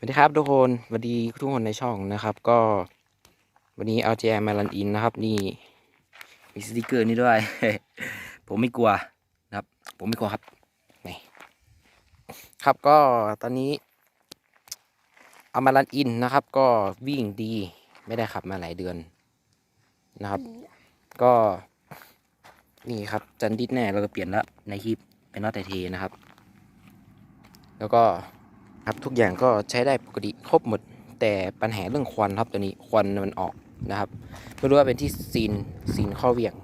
สวัสดีครับทุกคนสวัสดีทุกคนในช่องนะครับ ก็ วันนี้เอาแจมารันอินนะครับ นี่ มีสติกเกอร์นี่ด้วย ผมไม่กลัวนะครับ ผมไม่กลัวครับนี่ครับก็ตอนนี้ เอามารันอินนะครับ ก็วิ่งดีไม่ได้ขับมาหลายเดือนนะครับ ก็ นี่ครับ จันดิดแน่เราก็เปลี่ยนแล้วในคลิปเป็นนอตไทเทนะครับ แล้วก็ ครับทุกอย่างก็ใช้ได้ปกติครบหมด แต่ปัญหาเรื่องควันครับตัวนี้ควันมันออกนะครับไม่รู้ว่าเป็นที่ซีนซีนข้อเวียง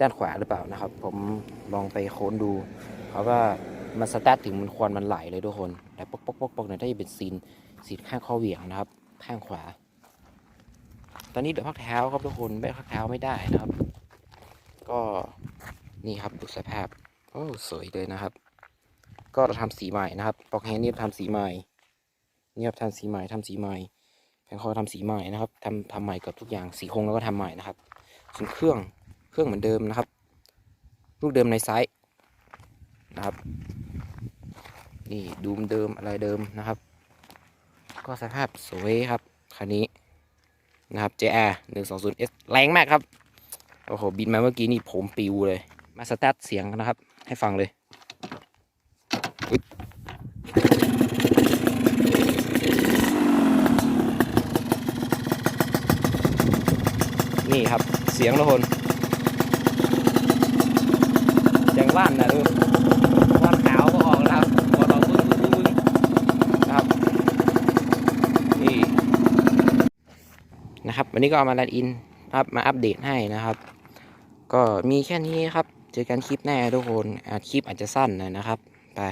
ด้านขวาหรือเปล่านะครับ ผมลองไปโค้นดูเขาะว่ามันสตาร์ทถึงมันควันมันไหลเลยทุกคนแต่ปกปกปกปกเนี่ยถ้าจะเป็นซีนซีนข้างข้อเวียงนะครับ ข้างขวา ตอนนี้เดือพักเท้าครับทุกคนไม่พักเท้าไม่ได้นะครับ ก็นี่ครับดูสภาพโอ้สวยเลยนะครับ ก็เราทำสีใหม่นะครับปอกแฮนด์นี่ทำสีใหม่นี่ครับทำสีใหม่ทำสีใหม่แผงคอทำสีใหม่นะครับทำทำใหม่กับทุกอย่างสีคงแล้วก็ทำใหม่นะครับส่วนเครื่องเครื่องเหมือนเดิมนะครับ ลูกเดิมในไซส์นะครับ นี่ดูมเดิมอะไรเดิมนะครับ ก็สภาพสวยครับคันนี้นะครับ JR 120S แรงมากครับ โอ้โห บินมาเมื่อกี้นี่ผมปิวเลย มาสตาร์ทเสียงนะครับ ให้ฟังเลย นี่ครับเสียงทุกคนยังว่านนะดูว่านขาวก็ออกแล้วครับพอเราบึ้งบึ้งบึ้งนะครับนี่นะครับวันนี้ก็เอามาลันอินครับมาอัปเดตให้นะครับ ก็มีแค่นี้ครับ เจอกันคลิปหน้าทุกคนคลิปอาจจะสั้นหน่อยนะครับ ไป